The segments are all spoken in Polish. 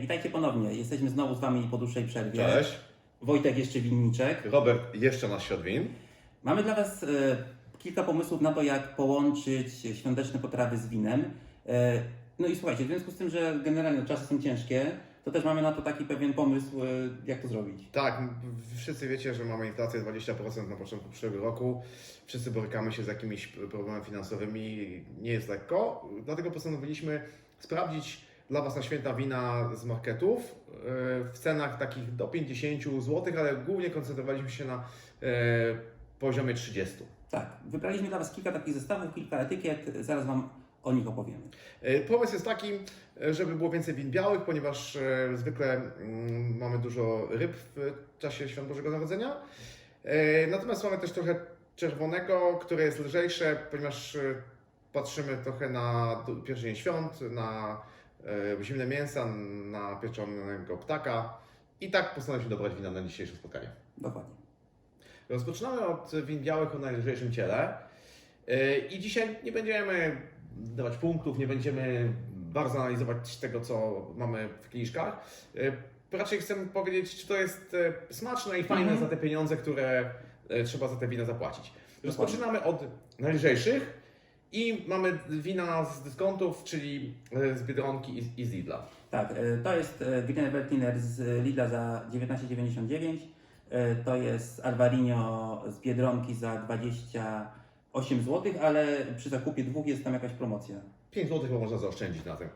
witajcie ponownie. Jesteśmy znowu z Wami po dłuższej przerwie. Cześć. Wojtek jeszcze winniczek. Robert, jeszcze na świat win. Mamy dla Was e, kilka pomysłów na to, jak połączyć świąteczne potrawy z winem. E, no i słuchajcie, w związku z tym, że generalnie czasy są ciężkie, to też mamy na to taki pewien pomysł, e, jak to zrobić. Tak, wszyscy wiecie, że mamy inflację 20% na początku przyszłego roku. Wszyscy borykamy się z jakimiś problemami finansowymi. Nie jest lekko, dlatego postanowiliśmy sprawdzić dla Was na święta wina z marketów e, w cenach takich do 50 zł, ale głównie koncentrowaliśmy się na e, poziomie 30. Tak, wybraliśmy dla Was kilka takich zestawów, kilka etykiet, zaraz Wam o nich opowiemy. E, Pomysł jest taki, żeby było więcej win białych, ponieważ zwykle mm, mamy dużo ryb w czasie Świąt Bożego Narodzenia. Natomiast mamy też trochę czerwonego, które jest lżejsze, ponieważ patrzymy trochę na pierwszy dzień świąt, na zimne mięsa, na pieczonego ptaka. I tak postanowiliśmy dobrać wina na dzisiejsze spotkanie. Dokładnie. Rozpoczynamy od win białych o najlżejszym ciele. Yy, I dzisiaj nie będziemy dawać punktów, nie będziemy bardzo analizować tego, co mamy w kieliszkach. Yy, Raczej chcemy powiedzieć, czy to jest e, smaczne i fajne Mhm. za te pieniądze, które e, trzeba za te wina zapłacić. Rozpoczynamy od najlżejszych i mamy wina z dyskontów, czyli e, z Biedronki i- i z Lidla. Tak, e, to jest e, Berliner z Lidla za 19,99. e, To jest Alvarinho z Biedronki za 28 zł, ale przy zakupie dwóch jest tam jakaś promocja. 5 zł bo można zaoszczędzić na tym.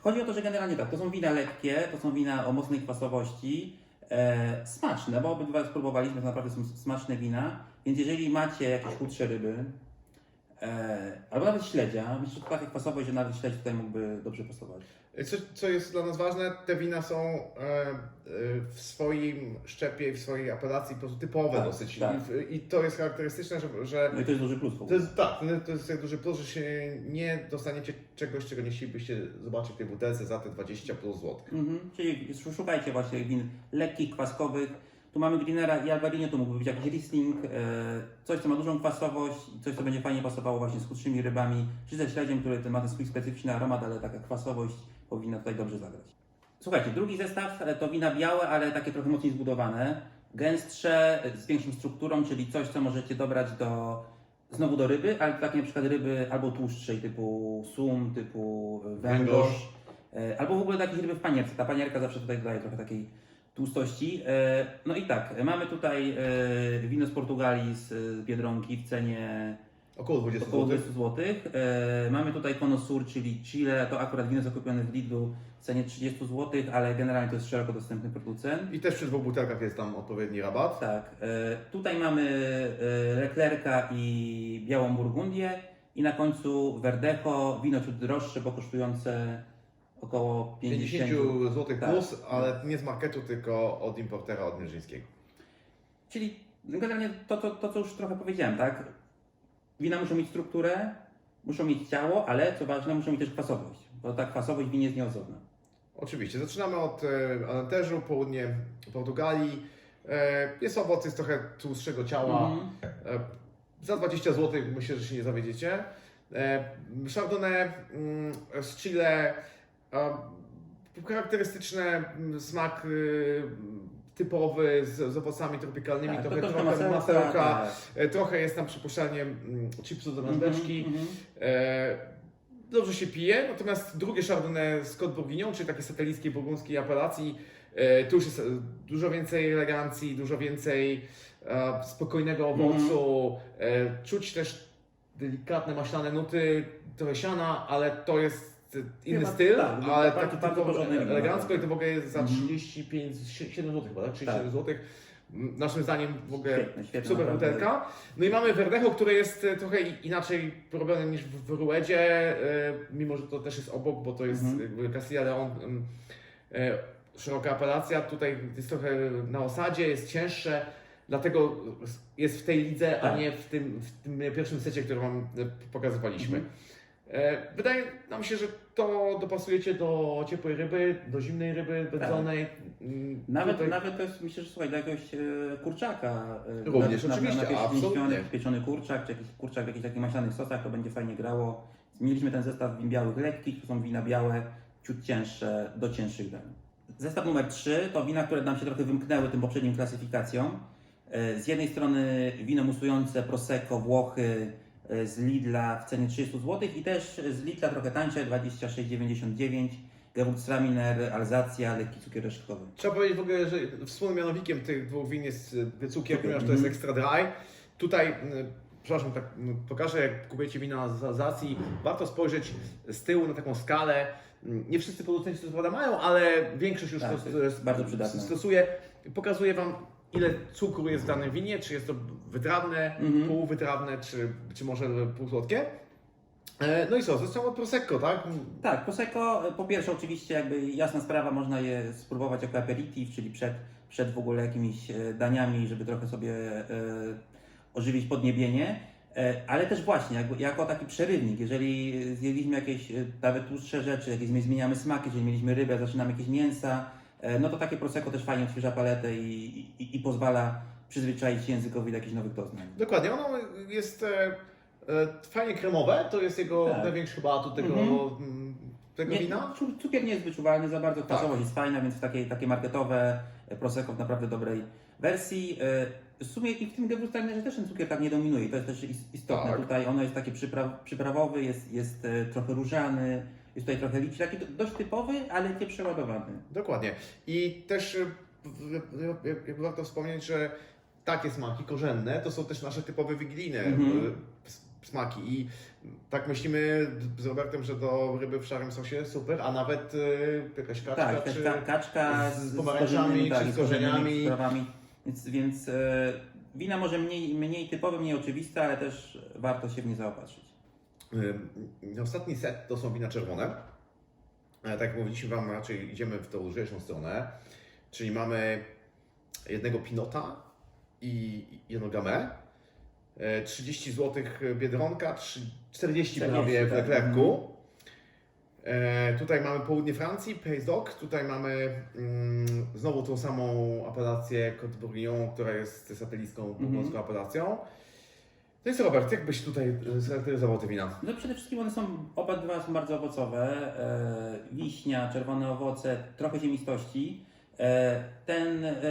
Chodzi o to, że generalnie tak, to są wina lekkie, to są wina o mocnej kwasowości, e, smaczne, bo obydwa spróbowaliśmy, to naprawdę są smaczne wina, więc jeżeli macie jakieś chudsze ryby, albo nawet śledzia, myślę, że taka kwasowość, że nawet śledź tutaj mógłby dobrze pasować. Co, co jest dla nas ważne, te wina są e, e, w swoim szczepie, w swojej apelacji po prostu typowe Tak, dosyć. tak. I, I to jest charakterystyczne, że, że No i to jest duży plus. to jest, tak, to jest jak duży plus, że się nie dostaniecie czegoś, czego nie chcielibyście zobaczyć w tej butelce za te 20 plus złotych. Mhm. Czyli szukajcie właśnie win lekkich, kwaskowych. Tu mamy Grinera i Alvarinho, to mógłby być jakiś Riesling, e, coś co ma dużą kwasowość, coś co będzie fajnie pasowało właśnie z chudszymi rybami, czy ze śledziem, który ten ma ten swój specyficzny aromat, ale taka kwasowość powinna tutaj dobrze zagrać. Słuchajcie, drugi zestaw e, to wina białe, ale takie trochę mocniej zbudowane, gęstsze, e, z większą strukturą, czyli coś co możecie dobrać do znowu do ryby, ale takie na przykład ryby albo tłuszczej typu sum, typu węgorz, Albo w ogóle takich ryby w panierce. Ta panierka zawsze tutaj dodaje trochę takiej tłustości. E, No i tak, mamy tutaj e, wino z Portugalii z Biedronki w cenie Około 20 około zł. 20 zł. Mamy tutaj Conosur, czyli Chile, to akurat wino zakupione w Lidlu w cenie 30 zł, ale generalnie to jest szeroko dostępny producent. I też przy dwóch butelkach jest tam odpowiedni rabat. Tak, e, tutaj mamy Leclerca i białą Burgundię i na końcu Verdecho, wino ciut droższe, bo kosztujące około 50 50 zł Tak. plus, ale nie z marketu, tylko od importera, od Mierzyńskiego. Czyli generalnie to, to, to, co już trochę powiedziałem, tak? Wina muszą mieć strukturę, muszą mieć ciało, ale co ważne, muszą mieć też kwasowość, bo ta kwasowość win jest nieodzowna. Oczywiście. Zaczynamy od e, Alenteżu, południe Portugalii. E, jest owoc, jest trochę tłustszego ciała. Mhm. E, Za 20 zł myślę, że się nie zawiedziecie. Chardonnay mm, z Chile. E, Charakterystyczny mm, smak y, typowy z, z owocami tropikalnymi, Tak, trochę, to trochę masełka, masełka, tak. e, trochę jest tam przypuszczalnie mm, chipsu do Mhm, nazbeczki. mhm. E, Dobrze się pije, natomiast drugie Chardonnay z Côte Bourguignon, czyli takiej satelickiej burgundskiej apelacji, e, tu już jest dużo więcej elegancji, dużo więcej spokojnego owocu, e, czuć też delikatne maślane nuty, trochę siana, ale to jest inny Chyba styl, tak, ale bardzo- taki bardzo wino, elegancko tak. i to w ogóle jest za Mhm. 35, 7 zł chyba, tak? 37 Tak. zł. Naszym zdaniem w ogóle Świetne, świetne. Super naprawdę. butelka. No i mamy Verdecho, które jest e, trochę inaczej robione niż w Ruedzie, e, mimo że to też jest obok, bo to jest Mhm. jakby Castilla Leon, e, szeroka apelacja. Tutaj jest trochę na osadzie, jest cięższe, dlatego jest w tej lidze, a Tak. nie w tym, w tym pierwszym secie, który Wam e, pokazywaliśmy. Mhm. E, Wydaje nam się, że to dopasujecie do ciepłej ryby, do zimnej ryby, wędzonej. Mm, Nawet, tutaj- nawet to jest, myślę, że słuchaj, do jakiegoś e, kurczaka. e, Również, na, oczywiście, na, na jakiś absolutnie. pieczony, pieczony kurczak, czy jakiś kurczak w jakichś takich maślanych sosach, to będzie fajnie grało. Mieliśmy ten zestaw win białych lekkich, to są wina białe, ciut cięższe, do cięższych dań. Zestaw numer 3 to wina, które nam się trochę wymknęły tym poprzednim klasyfikacją. E, Z jednej strony wino musujące Prosecco Włochy z Lidla w cenie 30 zł i też z Lidla trochę tańsze 26,99 Gewürztraminer Alzacja, lekki cukier resztkowy. Trzeba powiedzieć w ogóle, że wspólnym mianownikiem tych dwóch win jest y, cukier, ponieważ to Mhm. jest extra dry. Tutaj, przepraszam, tak pokażę, jak kupujecie wina z Alzacji, warto spojrzeć z tyłu na taką skalę. Nie wszyscy producenci to prawda mają, ale większość już Tak, to, to bardzo przydatne. stosuje. Pokazuje Wam, ile cukru jest w danym winie, czy jest to wytrawne, Mhm. półwytrawne, czy, czy może półsłodkie. E, No i co, zaczynamy od Prosecco, tak? Tak, Prosecco, e, po pierwsze oczywiście jakby jasna sprawa, można je spróbować jako aperitif, czyli przed, przed w ogóle jakimiś e, daniami, żeby trochę sobie e, ożywić podniebienie, e, ale też właśnie jakby, jako taki przerywnik, jeżeli zjedliśmy jakieś nawet tłustsze rzeczy, jakieś zmieniamy smaki, jeżeli mieliśmy rybę, zaczynamy jakieś mięsa, no to takie Prosecco też fajnie odświeża paletę i, i, i pozwala przyzwyczaić językowi do jakichś nowych doznań. Dokładnie, ono jest e, e, fajnie kremowe, to jest jego Tak. największy chyba atut tego, Mhm. mm, tego Nie, wina. cu- Cukier nie jest wyczuwalny za bardzo, Tak. kwasowość jest fajna, więc takie, takie marketowe e, Prosecco w naprawdę dobrej wersji. E, W sumie i w tym Gewürztraminerze też ten cukier tak nie dominuje, to jest też is- istotne. Tak. Tutaj ono jest takie przypra- przyprawowy, jest, jest e, trochę różany, jest tutaj trochę liczy, taki do- dość typowy, ale nie przeładowany. Dokładnie. I też e, w- jakby warto wspomnieć, że takie smaki korzenne to są też nasze typowe wigilijne Mhm. e, smaki. I tak myślimy z Robertem, że do ryby w szarym sosie super, a nawet e, jakaś kaczka tak, czy... kaczka, kaczka z z, pomarańczami, tak, czy z korzeniami. przyprawami. Więc, więc e, wina może mniej, mniej typowe, mniej oczywiste, ale też warto się w nie zaopatrzyć. Ostatni set to są wina czerwone. E, Tak jak mówiliśmy Wam, raczej idziemy w tą lżejszą stronę. Czyli mamy jednego Pinota i jedno Gamę. E, 30 zł Biedronka, trzy- 40 prawie w tak. Leclercu. E, Tutaj mamy południe Francji, Pays d'Oc. Tutaj mamy mm, znowu tą samą apelację Côte Bourguignon, która jest satelicką burgundzką apelacją. I co Robert, jak byś tutaj e, scharakteryzował te wina? No przede wszystkim one są, obydwa są bardzo owocowe. E, wiśnia, czerwone owoce, trochę ziemistości. E, ten e,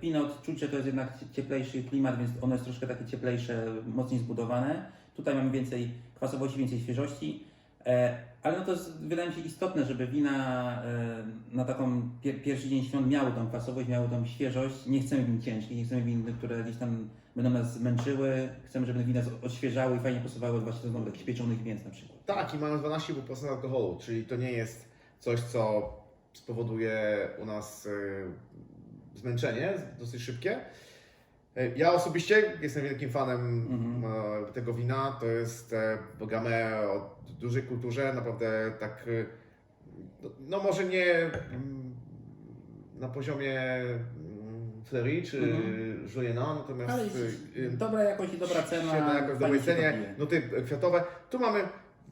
pinot, czuć, że to jest jednak cieplejszy klimat, więc ono jest troszkę takie cieplejsze, mocniej zbudowane. Tutaj mamy więcej kwasowości, więcej świeżości. E, ale no to jest, wydaje mi się istotne, żeby wina e, na taką pier, pierwszy dzień świąt miały tą kwasowość, miały tą świeżość. Nie chcemy win ciężkich, nie chcemy win, które gdzieś tam będą nas męczyły. Chcemy, żeby wina odświeżały i fajnie pasowały właśnie do takich pieczonych mięs na przykład. Tak, i mają 12,5% alkoholu, czyli to nie jest coś, co spowoduje u nas e, zmęczenie dosyć szybkie. E, Ja osobiście jestem wielkim fanem Mhm. e, tego wina. To jest e, Bogamę o dużej kulturze, naprawdę tak, no, no może nie mm, na poziomie mm, Fleury czy. Juliena, natomiast Ale dobra jakość i dobra cena. Świetna jakość, to cenie, nuty kwiatowe. Tu mamy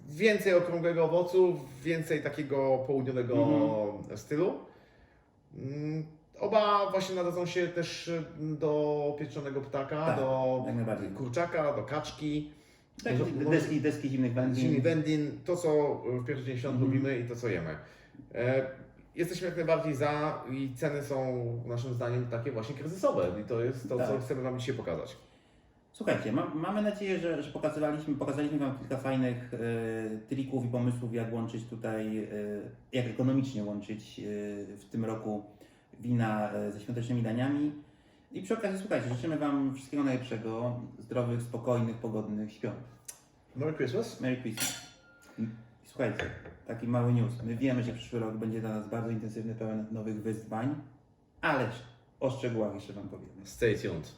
więcej okrągłego owocu, więcej takiego południowego Mhm. stylu. Oba właśnie nadadzą się też mm, do pieczonego ptaka, Tak, do jak najbardziej. kurczaka, do kaczki. Tak, Może- może- deski, deski zimnych wędlin. Zimny wędlin, to co w pierwszy dzień świąt Mhm. lubimy i to co jemy. E, Jesteśmy jak najbardziej za i ceny są naszym zdaniem takie właśnie kryzysowe i to jest to, co Tak. chcemy Wam dzisiaj pokazać. Słuchajcie, ma, mamy nadzieję, że, że pokazywaliśmy, pokazaliśmy Wam kilka fajnych e, trików i pomysłów, jak łączyć tutaj, e, jak ekonomicznie łączyć e, w tym roku wina e, ze świątecznymi daniami. I przy okazji, słuchajcie, życzymy Wam wszystkiego najlepszego, zdrowych, spokojnych, pogodnych świąt. Merry Christmas. Merry Christmas. I Słuchajcie, taki mały news. My wiemy, że przyszły rok będzie dla nas bardzo intensywny, pełen nowych wyzwań, ale o szczegółach jeszcze Wam powiemy. Stay tuned.